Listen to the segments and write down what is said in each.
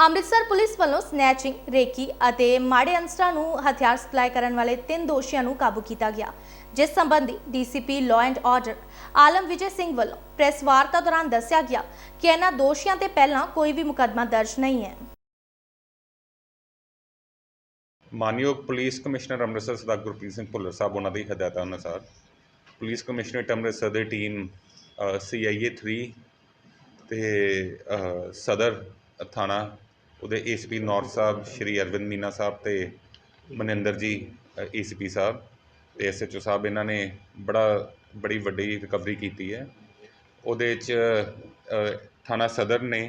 Amritsar police ਵੱਲੋਂ snatching, recce ਅਤੇ ਮਾੜੇ ਅਨਸਰਾਂ ਨੂੰ ਹਥਿਆਰ ਸਪਲਾਈ ਕਰਨ ਵਾਲੇ ਤਿੰਨ ਦੋਸ਼ੀਆਂ ਨੂੰ ਕਾਬੂ ਕੀਤਾ ਗਿਆ, ਜਿਸ ਸੰਬੰਧੀ DCP law and order Alam Vijay Singh ਵੱਲੋਂ ਪ੍ਰੈਸ ਵਾਰਤਾ ਦੌਰਾਨ ਦੱਸਿਆ ਗਿਆ ਕਿ ਇਹਨਾਂ ਦੋਸ਼ੀਆਂ ਤੇ ਪਹਿਲਾਂ ਕੋਈ ਵੀ ਮੁਕੱਦਮਾ ਦਰਜ ਨਹੀਂ ਹੈ। ਮਾਨਯੋਗ ਪੁਲਿਸ ਕਮਿਸ਼ਨਰ ਅੰਮ੍ਰਿਤਸਰ ਸਰਦਾਰ ਗੁਰਪ੍ਰੀਤ ਸਿੰਘ ਭੁੱਲਰ ਸਾਹਿਬ, ਉਹਨਾਂ ਦੀ ਹਦਾਇਤਾਂ ਅਨੁਸਾਰ ਪੁਲਿਸ ਕਮਿਸ਼ਨਰੇਟ ਅੰਮ੍ਰਿਤਸਰ ਦੀ ਟੀਮ ਸੀਆਈਏ 3 ਤੇ ਸਦਰ ਥਾਣਾ ਉਹਦੇ ਏਸੀਪੀ ਨੌਰ ਸਾਹਿਬ, ਸ਼੍ਰੀ ਅਰਵਿੰਦ ਮੀਨਾ ਸਾਹਿਬ ਅਤੇ ਮਨਿੰਦਰ ਜੀ ਏਸੀਪੀ ਸਾਹਿਬ ਤੇ ਐਸਐਚਓ ਸਾਹਿਬ, ਇਹਨਾਂ ਨੇ ਬੜਾ, ਬੜੀ ਵੱਡੀ ਰਿਕਵਰੀ ਕੀਤੀ ਹੈ। ਉਹਦੇ ਚ ਥਾਣਾ ਸਦਰ ਨੇ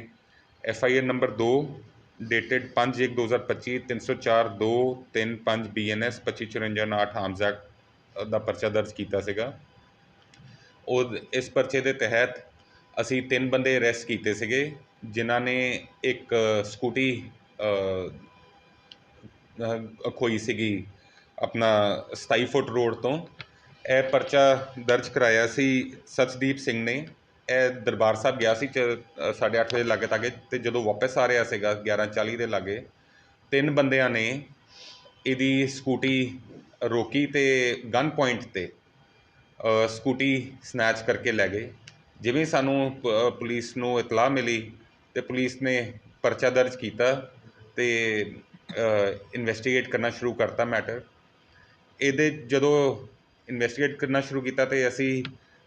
F I R number 2 dated 5/1/2025 304 235 BNS 2554 arms act ਦਾ ਪਰਚਾ ਦਰਜ ਕੀਤਾ ਸੀਗਾ। ਉਹ, ਇਸ ਪਰਚੇ ਦੇ ਤਹਿਤ ਅਸੀਂ ਤਿੰਨ ਬੰਦੇ ਅਰੈਸਟ ਕੀਤੇ ਸੀਗੇ ਜਿਨ੍ਹਾਂ ਨੇ ਇੱਕ ਸਕੂਟੀ ਅ, ਖੋਈ ਸੀਗੀ ਆਪਣਾ 27 ਫੁੱਟ ਰੋਡ ਤੋਂ। ਇਹ ਪਰਚਾ ਦਰਜ ਕਰਾਇਆ ਸੀ ਸਚਦੀਪ ਸਿੰਘ ਨੇ। ਇਹ ਦਰਬਾਰ ਸਾਹਿਬ ਗਿਆ ਸੀ 8:30 ਵਜੇ ਲਾਗੇ ਤਾਗੇ ਅਤੇ ਜਦੋਂ ਵਾਪਸ ਆ ਰਿਹਾ ਸੀਗਾ 11:40 ਦੇ ਲਾਗੇ ਤਿੰਨ ਬੰਦਿਆਂ ਨੇ ਇਹਦੀ ਸਕੂਟੀ ਰੋਕੀ ਅਤੇ ਗਨ ਪੁਆਇੰਟ ਤੇ ਸਕੂਟੀ ਸਨੈਚ ਕਰਕੇ ਲੈ ਗਏ। ਜਿਵੇਂ ਸਾਨੂੰ ਪ- ਪੁਲਿਸ ਨੂੰ ਇਤਲਾਹ ਮਿਲੀ ਅਤੇ ਪੁਲਿਸ ਨੇ ਪਰਚਾ ਦਰਜ ਕੀਤਾ ਅਤੇ ਇਨਵੈਸਟੀਗੇਟ ਕਰਨਾ ਸ਼ੁਰੂ ਕਰਤਾ ਮੈਟਰ ਇਹਦੇ ਜਦੋਂ ਇਨਵੈਸਟੀਗੇਟ ਕਰਨਾ ਸ਼ੁਰੂ ਕੀਤਾ ਤੇ ਅਸੀਂ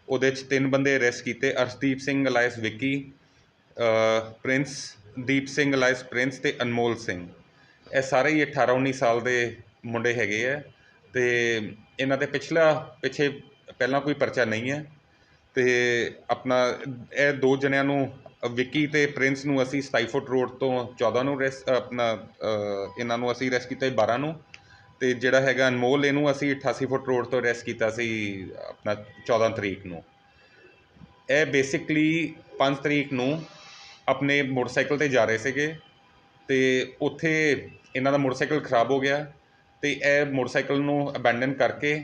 ਉਹਦੇ 'ਚ ਤਿੰਨ ਬੰਦੇ ਅਰੈਸਟ ਕੀਤੇ, Arshdeep Singh, alias Vicky Prince, Deep Singh, alias Prince ਅਤੇ ਅਨਮੋਲ ਸਿੰਘ। ਇਹ ਸਾਰੇ ਹੀ 18 19 ਸਾਲ ਦੇ ਮੁੰਡੇ ਹੈਗੇ ਆ ਅਤੇ ਇਹਨਾਂ ਦੇ ਪਿਛਲਾ, ਪਿੱਛੇ ਪਹਿਲਾਂ ਕੋਈ ਪਰਚਾ ਨਹੀਂ ਹੈ ਅਤੇ ਆਪਣਾ, ਇਹ ਦੋ ਜਣਿਆਂ ਨੂੰ, ਵਿੱਕੀ ਅਤੇ ਪ੍ਰਿੰਸ ਨੂੰ ਅਸੀਂ 27 ਫੁੱਟ ਰੋਡ ਤੋਂ 14 ਨੂੰ ਰੈਸ ਆਪਣਾ ਇਹਨਾਂ ਨੂੰ ਅਸੀਂ ਰੈਸਟ ਕੀਤਾ ਸੀ 12 ਨੂੰ। ਅਤੇ ਜਿਹੜਾ ਹੈਗਾ ਅਨਮੋਲ, ਇਹਨੂੰ ਅਸੀਂ 88 ਫੁੱਟ ਰੋਡ ਤੋਂ ਰੈਸਟ ਕੀਤਾ ਸੀ, ਆਪਣਾ 14 ਤਰੀਕ ਨੂੰ। ਇਹ ਬੇਸਿਕਲੀ 5 ਤਰੀਕ ਨੂੰ ਆਪਣੇ ਮੋਟਰਸਾਈਕਲ ਤੇ ਜਾ ਰਹੇ ਸੀਗੇ ਤੇ ਉੱਥੇ ਇਹਨਾਂ ਦਾ ਮੋਟਰਸਾਈਕਲ ਖਰਾਬ ਹੋ ਗਿਆ ਤੇ ਇਹ ਮੋਟਰਸਾਈਕਲ ਨੂੰ ਅਬੈਂਡਨ ਕਰਕੇ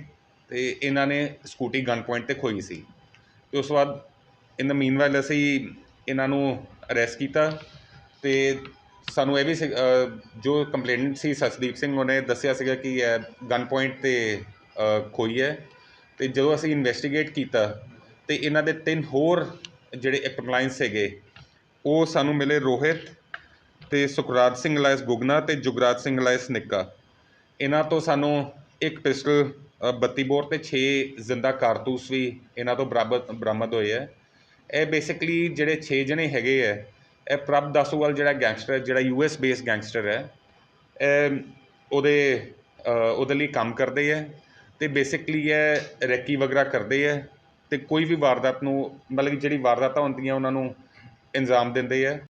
ਤੇ ਇਹਨਾਂ ਨੇ ਸਕੂਟੀ ਗਨ ਪੁਆਇੰਟ ਤੇ ਖੋਈ ਸੀ। ਅਤੇ ਉਸ ਤੋਂ ਬਾਅਦ ਇਨ ਦਾ ਮੀਨਵਾਈਲ ਅਸੀਂ ਇਹਨਾਂ ਨੂੰ ਅਰੈਸਟ ਕੀਤਾ ਅਤੇ ਸਾਨੂੰ ਇਹ ਵੀ ਸੀ- ਜੋ ਕੰਪਲੇਨਟ ਸੀ ਸਸਦੀਪ ਸਿੰਘ ਉਹਨੇ ਦੱਸਿਆ ਸੀਗਾ ਕਿ ਇਹ ਗਨ ਪੁਆਇੰਟ ਤੇ ਖੋਈ ਹੈ ਅਤੇ ਜਦੋਂ ਅਸੀਂ ਇਨਵੈਸਟੀਗੇਟ ਕੀਤਾ ਅਤੇ ਇਹਨਾਂ ਦੇ ਤਿੰਨ ਹੋਰ ਜਿਹੜੇ ਐਕਟਲਾਈਨਸ ਹੈਗੇ ਉਹ ਸਾਨੂੰ ਮਿਲੇ ਰੋਹਿਤ ਅਤੇ ਸੁਖਰਾਜ ਸਿੰਘ ਲਾਇਸ ਗੁਗਨਾ ਅਤੇ ਜੁਗਰਾਜ ਸਿੰਘ ਲਾਇਸ ਨਿੱਕਾ। ਇਹਨਾਂ ਤੋਂ ਸਾਨੂੰ ਇੱਕ ਪਿਸਟਲ 32 ਬੋਰ ਤੇ 6 ਜ਼ਿੰਦਾ ਕਾਰਤੂਸ ਵੀ ਇਹਨਾਂ ਤੋਂ ਬਰਾਬਰ, ਬਰਾਮਦ ਹੋਏ ਹੈ ਇਹ ਬੇਸਿਕਲੀ ਜਿਹੜੇ 6 ਜਣੇ ਹੈਗੇ ਹੈ ਇਹ ਪ੍ਰਭ ਦਾਸੂਵਾਲ ਜਿਹੜਾ ਗੈਂਗਸਟਰ ਜਿਹੜਾ ਯੂ ਯੂਐਸ ਬੇਸ ਗੈਂਗਸਟਰ ਹੈ ਇਹ ਉਹਦੇ ਉਹਦੇ ਲਈ ਕੰਮ ਕਰਦੇ ਹੈ ਤੇ ਬੇਸਿਕਲੀ ਇਹ ਰੈਕੀ ਵਗੈਰਾ ਕਰਦੇ ਹੈ ਤੇ ਕੋਈ ਵੀ ਵਾਰਦਾਤ ਨੂੰ, ਮਤਲਬ ਕਿ ਜਿਹੜੀ ਵਾਰਦਾਤਾਂ ਹੁੰਦੀਆਂ ਉਹਨਾਂ ਨੂੰ ਇੰਜ਼ਾਮ ਦਿੰਦੇ ਹੈ